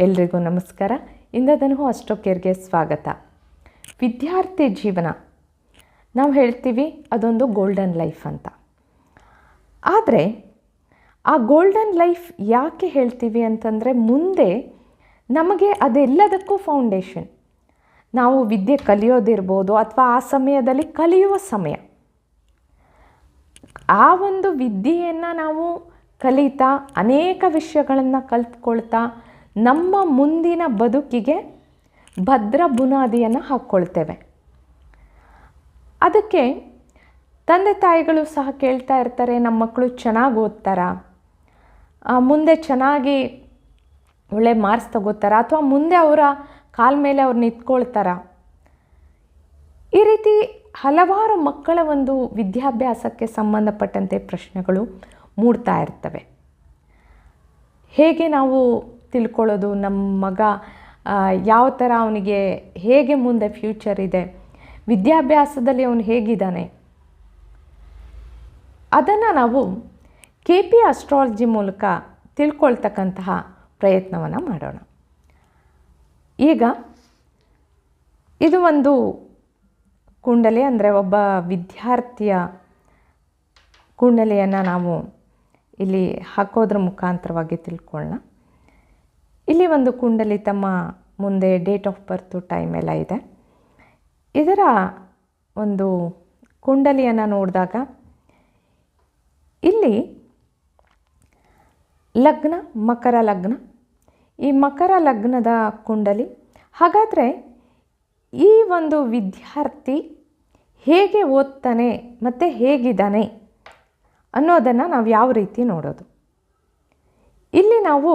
ಎಲ್ರಿಗೂ ನಮಸ್ಕಾರ. ಇಂದದನೂ ಕೇರ್ಗೆ ಸ್ವಾಗತ. ವಿದ್ಯಾರ್ಥಿ ಜೀವನ. ನಾವು ಹೇಳ್ತೀವಿ ಅದೊಂದು ಗೋಲ್ಡನ್ ಲೈಫ್ ಅಂತ. ಆದರೆ ಆ ಗೋಲ್ಡನ್ ಲೈಫ್ ಯಾಕೆ ಹೇಳ್ತೀವಿ ಅಂತಂದರೆ ಮುಂದೆ ನಮಗೆ ಅದೆಲ್ಲದಕ್ಕೂ ಫೌಂಡೇಶನ್ ನಾವು ವಿದ್ಯೆ ಕಲಿಯೋದಿರ್ಬೋದು ಅಥವಾ ಆ ಸಮಯದಲ್ಲಿ ಕಲಿಯುವ ಸಮಯ. ಆ ಒಂದು ವಿದ್ಯೆಯನ್ನು ನಾವು ಕಲಿತಾ ಅನೇಕ ವಿಷಯಗಳನ್ನು ಕಲ್ತ್ಕೊಳ್ತಾ ನಮ್ಮ ಮುಂದಿನ ಬದುಕಿಗೆ ಭದ್ರ ಬುನಾದಿಯನ್ನು ಹಾಕ್ಕೊಳ್ತೇವೆ. ಅದಕ್ಕೆ ತಂದೆ ತಾಯಿಗಳು ಸಹ ಕೇಳ್ತಾ ಇರ್ತಾರೆ, ನಮ್ಮ ಮಕ್ಕಳು ಚೆನ್ನಾಗಿ ಓದ್ತಾರಾ? ಮುಂದೆ ಚೆನ್ನಾಗಿ ಒಳ್ಳೆ ಮಾರ್ಕ್ಸ್ ತಗೋತಾರ? ಅಥವಾ ಮುಂದೆ ಅವರ ಕಾಲ ಮೇಲೆ ಅವ್ರು ನಿಂತ್ಕೊಳ್ತಾರ? ಈ ರೀತಿ ಹಲವಾರು ಮಕ್ಕಳ ಒಂದು ವಿದ್ಯಾಭ್ಯಾಸಕ್ಕೆ ಸಂಬಂಧಪಟ್ಟಂತೆ ಪ್ರಶ್ನೆಗಳು ಮೂಡ್ತಾ ಇರ್ತವೆ. ಹೇಗೆ ನಾವು ತಿಳ್ಕೊಳ್ಳೋದು, ನಮ್ಮ ಮಗ ಯಾವ ಥರ ಅವನಿಗೆ ಹೇಗೆ ಮುಂದೆ ಫ್ಯೂಚರ್ ಇದೆ, ವಿದ್ಯಾಭ್ಯಾಸದಲ್ಲಿ ಅವನು ಹೇಗಿದ್ದಾನೆ, ಅದನ್ನು ನಾವು ಕೆ ಪಿ ಅಸ್ಟ್ರಾಲಜಿ ಮೂಲಕ ತಿಳ್ಕೊಳ್ತಕ್ಕಂತಹ ಪ್ರಯತ್ನವನ್ನು ಮಾಡೋಣ. ಈಗ ಇದು ಒಂದು ಕುಂಡಲಿ ಅಂದರೆ ಒಬ್ಬ ವಿದ್ಯಾರ್ಥಿಯ ಕುಂಡಲಿಯನ್ನು ನಾವು ಇಲ್ಲಿ ಹಾಕೋದ್ರ ಮುಖಾಂತರವಾಗಿ ತಿಳ್ಕೊಳ್ಳೋಣ. ಇಲ್ಲಿ ಒಂದು ಕುಂಡಲಿ ತಮ್ಮ ಮುಂದೆ ಡೇಟ್ ಆಫ್ ಬರ್ತು ಟೈಮ್ ಎಲ್ಲ ಇದೆ. ಇದರ ಒಂದು ಕುಂಡಲಿಯನ್ನು ನೋಡಿದಾಗ ಇಲ್ಲಿ ಲಗ್ನ, ಮಕರ ಲಗ್ನ. ಈ ಮಕರ ಲಗ್ನದ ಕುಂಡಲಿ, ಹಾಗಾದರೆ ಈ ಒಂದು ವಿದ್ಯಾರ್ಥಿ ಹೇಗೆ ಓದ್ತಾನೆ ಮತ್ತು ಹೇಗಿದ್ದಾನೆ ಅನ್ನೋದನ್ನು ನಾವು ಯಾವ ರೀತಿ ನೋಡೋದು? ಇಲ್ಲಿ ನಾವು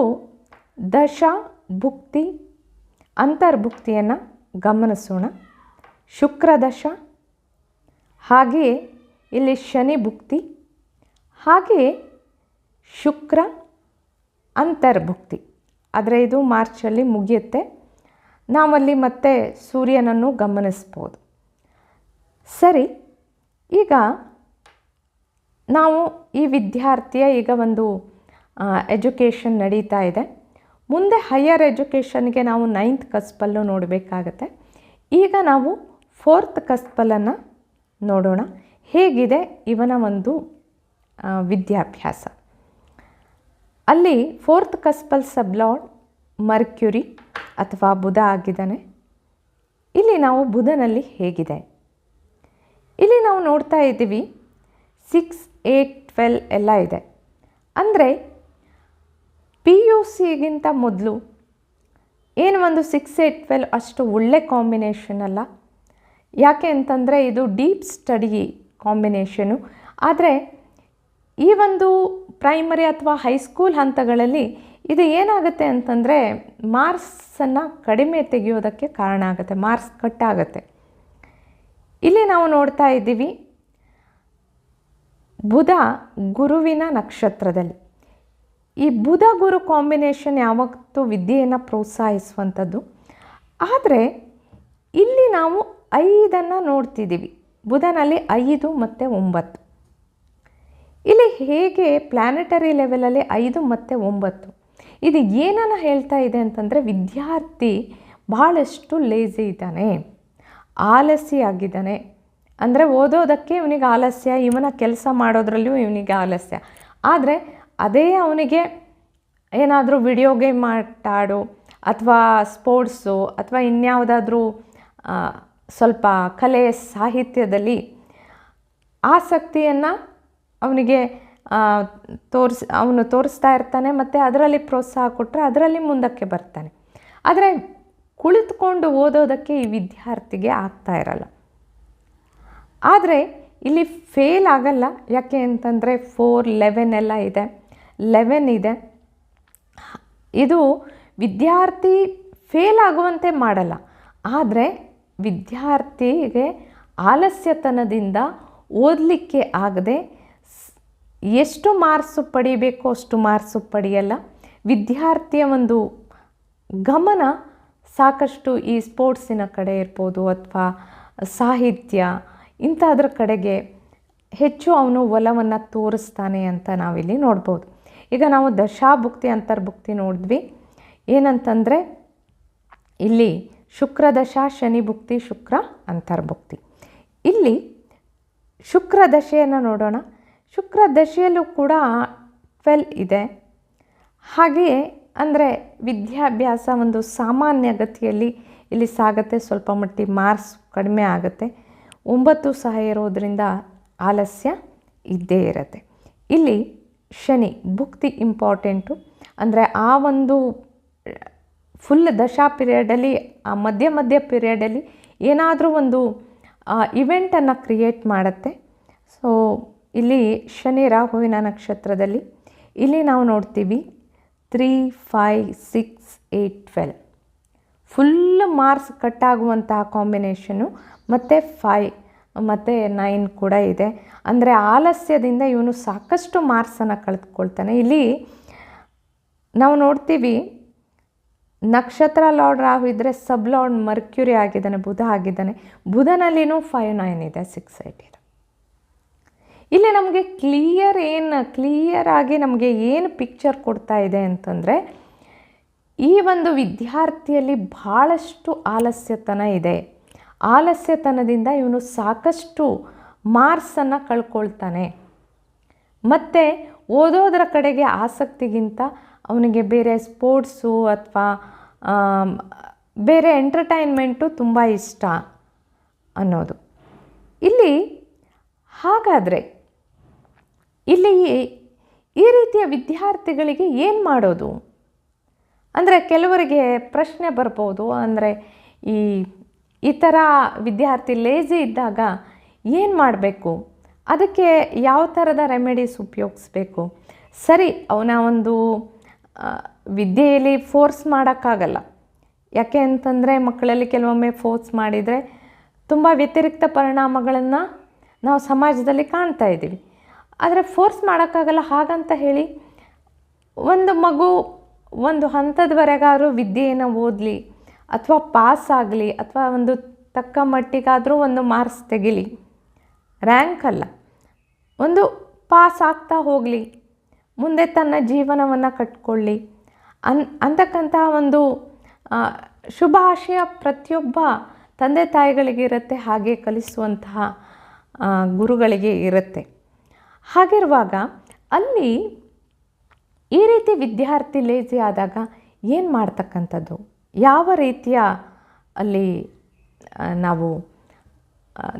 ದಶ ಭುಕ್ತಿ ಅಂತರ್ಭುಕ್ತಿಯನ್ನು ಗಮನಿಸೋಣ. ಶುಕ್ರದಶ ಹಾಗೆಯೇ ಇಲ್ಲಿ ಶನಿ ಭುಕ್ತಿ ಹಾಗೆಯೇ ಶುಕ್ರ ಅಂತರ್ಭುಕ್ತಿ. ಆದರೆ ಇದು ಮಾರ್ಚಲ್ಲಿ ಮುಗಿಯುತ್ತೆ. ನಾವಲ್ಲಿ ಮತ್ತೆ ಸೂರ್ಯನನ್ನು ಗಮನಿಸ್ಬೋದು. ಸರಿ, ಈಗ ನಾವು ಈ ವಿದ್ಯಾರ್ಥಿಯ ಈಗ ಒಂದು ಎಜುಕೇಷನ್ ನಡೀತಾ ಇದೆ. ಮುಂದೆ ಹೈಯರ್ ಎಜುಕೇಷನ್ಗೆ ನಾವು ನೈನ್ತ್ ಕಸ್ಪಲ್ಲು ನೋಡಬೇಕಾಗತ್ತೆ. ಈಗ ನಾವು ಫೋರ್ತ್ ಕಸ್ಪಲನ್ನು ನೋಡೋಣ. ಹೇಗಿದೆ ಇವನ ಒಂದು ವಿದ್ಯಾಭ್ಯಾಸ? ಅಲ್ಲಿ ಫೋರ್ತ್ ಕಸ್ಪಲ್ ಸಬ್ಲಾಡ್ ಮರ್ಕ್ಯುರಿ ಅಥವಾ ಬುಧ ಆಗಿದ್ದಾನೆ. ಇಲ್ಲಿ ನಾವು ಬುಧನಲ್ಲಿ ಹೇಗಿದೆ? ಇಲ್ಲಿ ನಾವು ನೋಡ್ತಾ ಇದ್ದೀವಿ ಸಿಕ್ಸ್ ಏಯ್ಟ್ ಟ್ವೆಲ್ ಎಲ್ಲ ಇದೆ. ಅಂದರೆ ಪಿ ಯು ಸಿಗಿಂತ ಮೊದಲು ಏನು ಒಂದು ಸಿಕ್ಸ್ ಏಟ್ ಟ್ವೆಲ್ ಅಷ್ಟು ಒಳ್ಳೆ ಕಾಂಬಿನೇಷನ್ ಅಲ್ಲ. ಯಾಕೆ ಅಂತಂದರೆ ಇದು ಡೀಪ್ ಸ್ಟಡಿ ಕಾಂಬಿನೇಷನು ಆದರೆ ಈ ಒಂದು ಪ್ರೈಮರಿ ಅಥವಾ ಹೈಸ್ಕೂಲ್ ಹಂತಗಳಲ್ಲಿ ಇದು ಏನಾಗುತ್ತೆ ಅಂತಂದರೆ ಮಾರ್ಕ್ಸನ್ನು ಕಡಿಮೆ ತೆಗೆಯೋದಕ್ಕೆ ಕಾರಣ ಆಗುತ್ತೆ ಮಾರ್ಕ್ಸ್ ಕಟ್ ಆಗುತ್ತೆ ಇಲ್ಲಿ ನಾವು ನೋಡ್ತಾ ಇದ್ದೀವಿ ಬುಧ ಗುರುವಿನ ನಕ್ಷತ್ರದಲ್ಲಿ. ಈ ಬುಧ ಗುರು ಕಾಂಬಿನೇಷನ್ ಯಾವತ್ತೂ ವಿದ್ಯೆಯನ್ನು ಪ್ರೋತ್ಸಾಹಿಸುವಂಥದ್ದು. ಆದರೆ ಇಲ್ಲಿ ನಾವು ಐದನ್ನು ನೋಡ್ತಿದ್ದೀವಿ. ಬುಧನಲ್ಲಿ ಐದು ಮತ್ತು ಒಂಬತ್ತು. ಇಲ್ಲಿ ಹೇಗೆ ಪ್ಲ್ಯಾನೆಟರಿ ಲೆವೆಲಲ್ಲಿ ಐದು ಮತ್ತು ಒಂಬತ್ತು? ಇದು ಏನನ್ನು ಹೇಳ್ತಾ ಇದೆ ಅಂತಂದರೆ ವಿದ್ಯಾರ್ಥಿ ಭಾಳಷ್ಟು ಲೇಜಿ ಇದ್ದಾನೆ ಆಲಸ್ಯಾಗಿದ್ದಾನೆ ಅಂದರೆ ಓದೋದಕ್ಕೆ ಇವನಿಗೆ ಆಲಸ್ಯ, ಇವನ ಕೆಲಸ ಮಾಡೋದ್ರಲ್ಲಿಯೂ ಇವನಿಗೆ ಆಲಸ್ಯ. ಆದರೆ ಅದೇ ಅವನಿಗೆ ಏನಾದರೂ ವಿಡಿಯೋ ಗೇಮ್ ಆಟಾಡು ಅಥವಾ ಸ್ಪೋರ್ಟ್ಸು ಅಥವಾ ಇನ್ಯಾವುದಾದ್ರೂ ಸ್ವಲ್ಪ ಕಲೆ, ಸಾಹಿತ್ಯದಲ್ಲಿ ಆಸಕ್ತಿಯನ್ನು ಅವನಿಗೆ ತೋರಿಸ್, ಅವನು ತೋರಿಸ್ತಾ ಇರ್ತಾನೆ ಮತ್ತು ಅದರಲ್ಲಿ ಪ್ರೋತ್ಸಾಹ ಕೊಟ್ಟರೆ ಅದರಲ್ಲಿ ಮುಂದಕ್ಕೆ ಬರ್ತಾನೆ. ಆದರೆ ಕುಳಿತುಕೊಂಡು ಓದೋದಕ್ಕೆ ಈ ವಿದ್ಯಾರ್ಥಿಗೆ ಆಗ್ತಾ ಇರಲ್ಲ. ಆದರೆ ಇಲ್ಲಿ ಫೇಲ್ ಆಗಲ್ಲ. ಯಾಕೆ ಅಂತಂದರೆ ಫೋರ್ ಲೆವೆನ್ ಎಲ್ಲ ಇದೆ. ಲೆವೆನ್ ಇದೆ. ಇದು ವಿದ್ಯಾರ್ಥಿ ಫೇಲ್ ಆಗುವಂತೆ ಮಾಡಲ್ಲ. ಆದರೆ ವಿದ್ಯಾರ್ಥಿಗೆ ಆಲಸ್ಯತನದಿಂದ ಓದಲಿಕ್ಕೆ ಆಗದೆ ಎಷ್ಟು ಮಾರ್ಕ್ಸು ಪಡಿಬೇಕೋ ಅಷ್ಟು ಮಾರ್ಕ್ಸು ಪಡೆಯಲ್ಲ. ವಿದ್ಯಾರ್ಥಿಯ ಒಂದು ಗಮನ ಸಾಕಷ್ಟು ಈ ಸ್ಪೋರ್ಟ್ಸಿನ ಕಡೆ ಇರ್ಬೋದು ಅಥವಾ ಸಾಹಿತ್ಯ ಇಂಥದ್ರ ಕಡೆಗೆ ಹೆಚ್ಚು ಅವನು ಒಲವನ್ನು ತೋರಿಸ್ತಾನೆ ಅಂತ ನಾವಿಲ್ಲಿ ನೋಡ್ಬೋದು. ಈಗ ನಾವು ದಶಾಭುಕ್ತಿ ಅಂತರ್ಭುಕ್ತಿ ನೋಡಿದ್ವಿ. ಏನಂತಂದರೆ ಇಲ್ಲಿ ಶುಕ್ರದಶಾ ಶನಿ ಭುಕ್ತಿ ಶುಕ್ರ ಅಂತರ್ಭುಕ್ತಿ. ಇಲ್ಲಿ ಶುಕ್ರ ದಶೆಯನ್ನು ನೋಡೋಣ. ಶುಕ್ರ ದಶೆಯಲ್ಲೂ ಕೂಡ ಟ್ವೆಲ್ ಇದೆ. ಹಾಗೆಯೇ ಅಂದರೆ ವಿದ್ಯಾಭ್ಯಾಸ ಒಂದು ಸಾಮಾನ್ಯ ಗತಿಯಲ್ಲಿ ಇಲ್ಲಿ ಸಾಗತ್ತೆ. ಸ್ವಲ್ಪ ಮಟ್ಟಿಗೆ ಮಾರ್ಕ್ಸ್ ಕಡಿಮೆ ಆಗುತ್ತೆ. ಒಂಬತ್ತು ಸಹ ಇರೋದರಿಂದ ಆಲಸ್ಯ ಇದ್ದೇ ಇರುತ್ತೆ. ಇಲ್ಲಿ ಶನಿ, ಭುಕ್ತಿ ಇಂಪಾರ್ಟೆಂಟು ಅಂದರೆ ಆ ಒಂದು ಫುಲ್ ದಶಾ ಪಿರಿಯಡಲ್ಲಿ ಆ ಮಧ್ಯ ಮಧ್ಯ ಪಿರಿಯಡಲ್ಲಿ ಏನಾದರೂ ಒಂದು ಇವೆಂಟನ್ನು ಕ್ರಿಯೇಟ್ ಮಾಡುತ್ತೆ. ಸೊ ಇಲ್ಲಿ ಶನಿ ರಾಹುವಿನ ನಕ್ಷತ್ರದಲ್ಲಿ, ಇಲ್ಲಿ ನಾವು ನೋಡ್ತೀವಿ three five six eight twelve full marks ಕಟ್ಟಾಗುವಂತಹ combination ಮತ್ತು ಫೈ ಮತ್ತು ನೈನ್ ಕೂಡ ಇದೆ. ಅಂದರೆ ಆಲಸ್ಯದಿಂದ ಇವನು ಸಾಕಷ್ಟು ಮಾರ್ಕ್ಸನ್ನು ಕಳೆದುಕೊಳ್ತಾನೆ. ಇಲ್ಲಿ ನಾವು ನೋಡ್ತೀವಿ, ನಕ್ಷತ್ರ ಲಾರ್ಡ್ ರಾಹು ಇದ್ದರೆ ಸಬ್ ಲಾರ್ಡ್ ಮರ್ಕ್ಯುರಿ ಆಗಿದ್ದಾನೆ, ಬುಧ ಆಗಿದ್ದಾನೆ. ಬುಧನಲ್ಲಿನೂ ಫೈವ್ ನೈನ್ ಇದೆ ಸಿಕ್ಸ್ ಏಯ್ಟ್ ಇದೆ. ಇಲ್ಲಿ ನಮಗೆ ಕ್ಲಿಯರ್ ಏನು ಕ್ಲಿಯರ್ ಆಗಿ ನಮಗೆ ಏನು ಪಿಕ್ಚರ್ ಕೊಡ್ತಾ ಇದೆ ಅಂತಂದರೆ, ಈ ಒಂದು ವಿದ್ಯಾರ್ಥಿಯಲ್ಲಿ ಭಾಳಷ್ಟು ಆಲಸ್ಯತನ ಇದೆ. ಆಲಸ್ಯತನದಿಂದ ಇವನು ಸಾಕಷ್ಟು ಮಾರ್ಕ್ಸನ್ನು ಕಳ್ಕೊಳ್ತಾನೆ. ಮತ್ತು ಓದೋದರ ಕಡೆಗೆ ಆಸಕ್ತಿಗಿಂತ ಅವನಿಗೆ ಬೇರೆ ಸ್ಪೋರ್ಟ್ಸು ಅಥವಾ ಬೇರೆ ಎಂಟರ್ಟೈನ್ಮೆಂಟು ತುಂಬ ಇಷ್ಟ ಅನ್ನೋದು. ಇಲ್ಲಿ ಹಾಗಾದರೆ ಇಲ್ಲಿ ಈ ರೀತಿಯ ವಿದ್ಯಾರ್ಥಿಗಳಿಗೆ ಏನು ಮಾಡೋದು? ಅಂದರೆ ಕೆಲವರಿಗೆ ಪ್ರಶ್ನೆ ಬರ್ಬೋದು, ಅಂದರೆ ಈ ಈ ಥರ ವಿದ್ಯಾರ್ಥಿ ಲೇಜಿ ಇದ್ದಾಗ ಏನು ಮಾಡಬೇಕು? ಅದಕ್ಕೆ ಯಾವ ಥರದ ರೆಮಿಡೀಸ್ ಉಪಯೋಗಿಸ್ಬೇಕು? ಸರಿ, ಅವನ ಒಂದು ವಿದ್ಯೆಯಲ್ಲಿ ಫೋರ್ಸ್ ಮಾಡೋಕ್ಕಾಗಲ್ಲ. ಯಾಕೆ ಅಂತಂದರೆ ಮಕ್ಕಳಲ್ಲಿ ಕೆಲವೊಮ್ಮೆ ಫೋರ್ಸ್ ಮಾಡಿದರೆ ತುಂಬ ವ್ಯತಿರಿಕ್ತ ಪರಿಣಾಮಗಳನ್ನು ನಾವು ಸಮಾಜದಲ್ಲಿ ಕಾಣ್ತಾ ಇದ್ದೀವಿ. ಆದರೆ ಫೋರ್ಸ್ ಮಾಡೋಕ್ಕಾಗಲ್ಲ ಹಾಗಂತ ಹೇಳಿ ಒಂದು ಮಗು ಒಂದು ಹಂತದವರೆಗಾದರೂ ವಿದ್ಯೆಯನ್ನು ಓದಲಿ ಅಥವಾ ಪಾಸ್ ಆಗಲಿ, ಅಥವಾ ಒಂದು ತಕ್ಕ ಮಟ್ಟಿಗಾದರೂ ಒಂದು ಮಾರ್ಕ್ಸ್ ತೆಗಿಲಿ. ರ್ಯಾಂಕ್ ಅಲ್ಲ. ಒಂದು ಪಾಸ್ ಆಗ್ತಾ ಹೋಗಲಿ. ಮುಂದೆ ತನ್ನ ಜೀವನವನ್ನು ಕಟ್ಕೊಳ್ಳಿ. ಅನ್ ಅಂತಕ್ಕಂತಹ ಒಂದು ಶುಭ ಆಶಯ ಪ್ರತಿಯೊಬ್ಬ ತಂದೆ ತಾಯಿಗಳಿಗೆ ಇರುತ್ತೆ, ಹಾಗೆ ಕಲಿಸುವಂತಹ ಗುರುಗಳಿಗೆ ಇರುತ್ತೆ. ಹಾಗಿರುವಾಗ ಅಲ್ಲಿ ಈ ರೀತಿ ವಿದ್ಯಾರ್ಥಿ ಲೇಜಿ ಆದಾಗ ಏನು ಮಾಡ್ತಕ್ಕಂಥದ್ದು? ಯಾವ ರೀತಿಯ ಅಲ್ಲಿ ನಾವು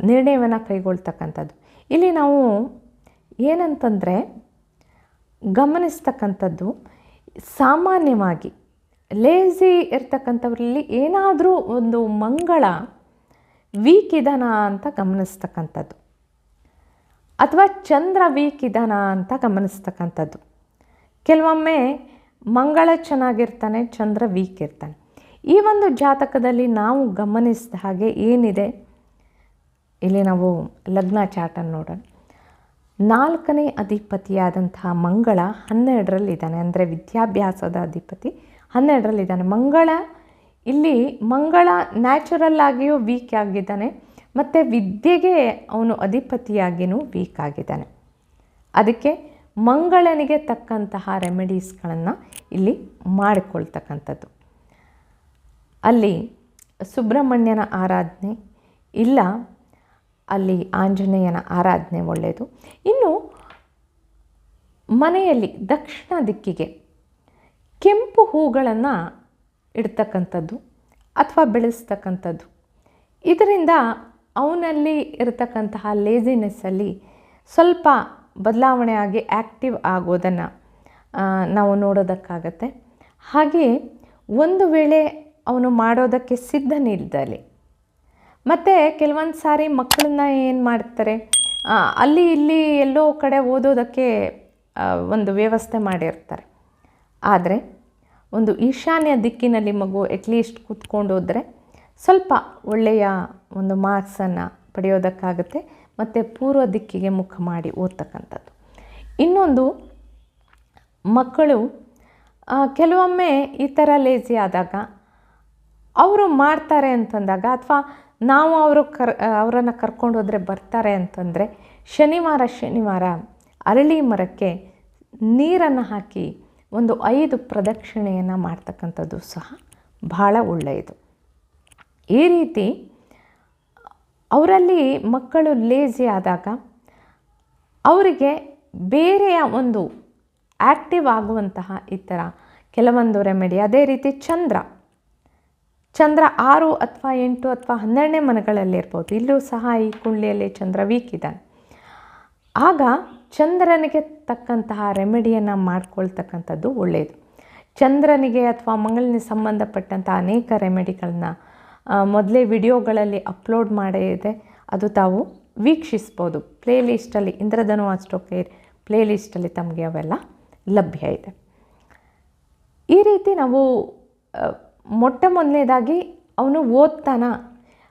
ನಿರ್ಣಯವನ್ನು ಕೈಗೊಳ್ತಕ್ಕಂಥದ್ದು? ಇಲ್ಲಿ ನಾವು ಏನಂತಂದರೆ ಗಮನಿಸ್ತಕ್ಕಂಥದ್ದು ಸಾಮಾನ್ಯವಾಗಿ ಲೇಝಿ ಇರ್ತಕ್ಕಂಥವ್ರಲ್ಲಿ ಏನಾದರೂ ಒಂದು ಮಂಗಳ ವೀಕ್ ಇದಾನ ಅಂತ ಗಮನಿಸ್ತಕ್ಕಂಥದ್ದು. ಅಥವಾ ಚಂದ್ರ ವೀಕ್ ಇದಾನ ಅಂತ ಗಮನಿಸ್ತಕ್ಕಂಥದ್ದು. ಕೆಲವೊಮ್ಮೆ ಮಂಗಳ ಚೆನ್ನಾಗಿರ್ತಾನೆ, ಚಂದ್ರ ವೀಕ್ ಇರ್ತಾನೆ. ಈ ಒಂದು ಜಾತಕದಲ್ಲಿ ನಾವು ಗಮನಿಸಿದ ಹಾಗೆ ಏನಿದೆ? ಇಲ್ಲಿ ನಾವು ಲಗ್ನ ಚಾಟನ್ನು ನೋಡೋಣ. ನಾಲ್ಕನೇ ಅಧಿಪತಿಯಾದಂತಹ ಮಂಗಳ ಹನ್ನೆರಡರಲ್ಲಿದ್ದಾನೆ. ಅಂದರೆ ವಿದ್ಯಾಭ್ಯಾಸದ ಅಧಿಪತಿ ಹನ್ನೆರಡರಲ್ಲಿದ್ದಾನೆ. ಮಂಗಳ, ಇಲ್ಲಿ ಮಂಗಳ ನ್ಯಾಚುರಲ್ ಆಗಿಯೂ ವೀಕ್ ಆಗಿದ್ದಾನೆ. ಮತ್ತು ವಿದ್ಯೆಗೆ ಅವನು ಅಧಿಪತಿಯಾಗಿಯೂ ವೀಕ್ ಆಗಿದ್ದಾನೆ. ಅದಕ್ಕೆ ಮಂಗಳನಿಗೆ ತಕ್ಕಂತಹ ರೆಮಿಡೀಸ್ಗಳನ್ನು ಇಲ್ಲಿ ಮಾಡಿಕೊಳ್ತಕ್ಕಂಥದ್ದು. ಅಲ್ಲಿ ಸುಬ್ರಹ್ಮಣ್ಯನ ಆರಾಧನೆ ಇಲ್ಲ, ಅಲ್ಲಿ ಆಂಜನೇಯನ ಆರಾಧನೆ ಒಳ್ಳೆಯದು. ಇನ್ನು ಮನೆಯಲ್ಲಿ ದಕ್ಷಿಣ ದಿಕ್ಕಿಗೆ ಕೆಂಪು ಹೂಗಳನ್ನು ಇಡ್ತಕ್ಕಂಥದ್ದು ಅಥವಾ ಬೆಳೆಸ್ತಕ್ಕಂಥದ್ದು. ಇದರಿಂದ ಅವನಲ್ಲಿ ಇರತಕ್ಕಂತಹ ಲೇಸಿನೆಸ್ಸಲ್ಲಿ ಸ್ವಲ್ಪ ಬದಲಾವಣೆ ಆಗಿ ಆ್ಯಕ್ಟಿವ್ ಆಗೋದನ್ನು ನಾವು ನೋಡೋದಕ್ಕಾಗತ್ತೆ. ಹಾಗೆಯೇ ಒಂದು ವೇಳೆ ಅವನು ಮಾಡೋದಕ್ಕೆ ಸಿದ್ಧನಿಲ್ದಲೆ ಮತ್ತು ಕೆಲವೊಂದು ಸಾರಿ ಮಕ್ಕಳನ್ನ ಏನು ಮಾಡ್ತಾರೆ? ಅಲ್ಲಿ ಇಲ್ಲಿ ಎಲ್ಲೋ ಕಡೆ ಓದೋದಕ್ಕೆ ಒಂದು ವ್ಯವಸ್ಥೆ ಮಾಡಿರ್ತಾರೆ. ಆದರೆ ಒಂದು ಈಶಾನ್ಯ ದಿಕ್ಕಿನಲ್ಲಿ ಮಗು ಅಟ್ಲೀಸ್ಟ್ ಕೂತ್ಕೊಂಡು ಹೋದರೆ ಸ್ವಲ್ಪ ಒಳ್ಳೆಯ ಒಂದು ಮಾರ್ಕ್ಸನ್ನು ಪಡೆಯೋದಕ್ಕಾಗುತ್ತೆ, ಮತ್ತು ಪೂರ್ವ ದಿಕ್ಕಿಗೆ ಮುಖ ಮಾಡಿ ಓದ್ತಕ್ಕಂಥದ್ದು. ಇನ್ನೊಂದು, ಮಕ್ಕಳು ಕೆಲವೊಮ್ಮೆ ಈ ಥರ ಲೇಜಿ ಆದಾಗ ಅವರು ಮಾಡ್ತಾರೆ ಅಂತಂದಾಗ ಅಥವಾ ನಾವು ಅವರು ಕರ್ ಅವರನ್ನು ಕರ್ಕೊಂಡು ಹೋದರೆ ಬರ್ತಾರೆ ಅಂತಂದರೆ ಶನಿವಾರ ಶನಿವಾರ ಅರಳಿ ಮರಕ್ಕೆ ನೀರನ್ನು ಹಾಕಿ ಒಂದು ಐದು ಪ್ರದಕ್ಷಿಣೆಯನ್ನು ಮಾಡ್ತಕ್ಕಂಥದ್ದು ಸಹ ಬಹಳ ಒಳ್ಳೆಯದು. ಈ ರೀತಿ ಅವರಲ್ಲಿ ಮಕ್ಕಳು ಲೇಜಿ ಆದಾಗ ಅವರಿಗೆ ಬೇರೆಯ ಒಂದು ಆ್ಯಕ್ಟಿವ್ ಆಗುವಂತಹ ಈ ಥರ ಕೆಲವೊಂದು ರೆಮಿಡಿ ಅದೇ ರೀತಿ ಚಂದ್ರ. ಚಂದ್ರ ಆರು ಅಥವಾ ಎಂಟು ಅಥವಾ ಹನ್ನೆರಡನೇ ಮನೆಗಳಲ್ಲಿರ್ಬೋದು ಇಲ್ಲೂ ಸಹ ಈ ಕುಂಡ್ಲಿಯಲ್ಲಿ ಚಂದ್ರ ವೀಕ್ ಇದ್ದಾನೆ. ಆಗ ಚಂದ್ರನಿಗೆ ತಕ್ಕಂತಹ ರೆಮಿಡಿಯನ್ನು ಮಾಡ್ಕೊಳ್ತಕ್ಕಂಥದ್ದು ಒಳ್ಳೆಯದು ಚಂದ್ರನಿಗೆ ಅಥವಾ ಮಂಗಳನಿಗೆ ಸಂಬಂಧಪಟ್ಟಂಥ ಅನೇಕ ರೆಮಿಡಿಗಳನ್ನ ಮೊದಲೇ ವಿಡಿಯೋಗಳಲ್ಲಿ ಅಪ್ಲೋಡ್ ಮಾಡಿದೆ. ಅದು ತಾವು ವೀಕ್ಷಿಸ್ಬೋದು. ಪ್ಲೇ ಲಿಸ್ಟಲ್ಲಿ ಇಂದ್ರಧನು ಅಸ್ಟೋಕೇರ್ ಪ್ಲೇ ಲಿಸ್ಟಲ್ಲಿ ತಮಗೆ ಅವೆಲ್ಲ ಲಭ್ಯ ಇದೆ. ಈ ರೀತಿ ನಾವು ಮೊಟ್ಟ ಮೊದಲನೇದಾಗಿ ಅವನು ಓದ್ತಾನ.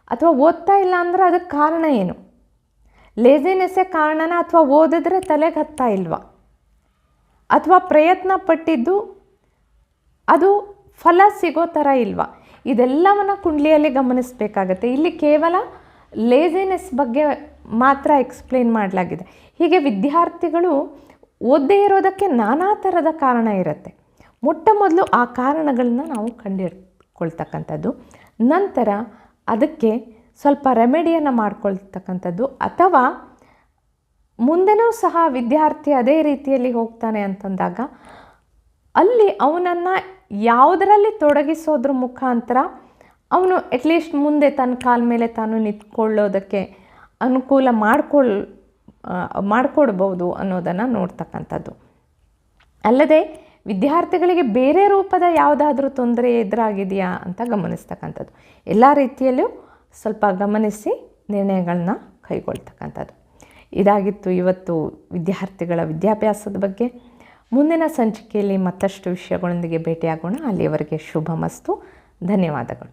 ಅಥವಾ ಓದ್ತಾ ಇಲ್ಲ ಅಂದ್ರೆ ಅದಕ್ಕೆ ಕಾರಣ ಏನು? ಲೇಜಿನೆಸ್ಸೇ ಕಾರಣನ ಅಥವಾ ಓದಿದ್ರೆ ತಲೆಗೆ ಹತ್ತಾ ಇಲ್ವಾ? ಅಥವಾ ಪ್ರಯತ್ನ ಪಟ್ಟಿದ್ದು ಅದು ಫಲ ಸಿಗೋ ಥರ ಇಲ್ವಾ? ಇದೆಲ್ಲವನ್ನು ಕುಂಡ್ಲಿಯಲ್ಲಿ ಗಮನಿಸಬೇಕಾಗತ್ತೆ. ಇಲ್ಲಿ ಕೇವಲ ಲೇಜಿನೆಸ್ ಬಗ್ಗೆ ಮಾತ್ರ ಎಕ್ಸ್ಪ್ಲೇನ್ ಮಾಡಲಾಗಿದೆ. ಹೀಗೆ ವಿದ್ಯಾರ್ಥಿಗಳು ಓದದೇ ಇರೋದಕ್ಕೆ ನಾನಾ ಥರದ ಕಾರಣ ಇರುತ್ತೆ. ಮೊಟ್ಟ ಮೊದಲು ಆ ಕಾರಣಗಳನ್ನ ನಾವು ಕಂಡಿಡ್ಕೊಳ್ತಕ್ಕಂಥದ್ದು ನಂತರ ಅದಕ್ಕೆ ಸ್ವಲ್ಪ ರೆಮಿಡಿಯನ್ನು ಮಾಡ್ಕೊಳ್ತಕ್ಕಂಥದ್ದು. ಅಥವಾ ಮುಂದೆನೂ ಸಹ ವಿದ್ಯಾರ್ಥಿ ಅದೇ ರೀತಿಯಲ್ಲಿ ಹೋಗ್ತಾನೆ ಅಂತಂದಾಗ ಅಲ್ಲಿ ಅವನನ್ನು ಯಾವುದರಲ್ಲಿ ತೊಡಗಿಸೋದ್ರ ಮುಖಾಂತರ ಅವನು ಅಟ್ಲೀಸ್ಟ್ ಮುಂದೆ ತನ್ನ ಕಾಲ ಮೇಲೆ ತಾನು ನಿಂತ್ಕೊಳ್ಳೋದಕ್ಕೆ ಅನುಕೂಲ ಮಾಡ್ಕೊಳ್ ಮಾಡ್ಕೊಡ್ಬೋದು ಅನ್ನೋದನ್ನು ನೋಡ್ತಕ್ಕಂಥದ್ದು. ಅಲ್ಲದೆ ವಿದ್ಯಾರ್ಥಿಗಳಿಗೆ ಬೇರೆ ರೂಪದ ಯಾವುದಾದ್ರೂ ತೊಂದರೆ ಎದುರಾಗಿದೆಯಾ ಅಂತ ಗಮನಿಸ್ತಕ್ಕಂಥದ್ದು. ಎಲ್ಲ ರೀತಿಯಲ್ಲೂ ಸ್ವಲ್ಪ ಗಮನಿಸಿ ನಿರ್ಣಯಗಳನ್ನ ಕೈಗೊಳ್ತಕ್ಕಂಥದ್ದು. ಇದಾಗಿತ್ತು ಇವತ್ತು ವಿದ್ಯಾರ್ಥಿಗಳ ವಿದ್ಯಾಭ್ಯಾಸದ ಬಗ್ಗೆ. ಮುಂದಿನ ಸಂಚಿಕೆಯಲ್ಲಿ ಮತ್ತಷ್ಟು ವಿಷಯಗಳೊಂದಿಗೆ ಭೇಟಿಯಾಗೋಣ. ಅಲ್ಲಿಯವರೆಗೆ ಶುಭ ಮಸ್ತು ಧನ್ಯವಾದಗಳು.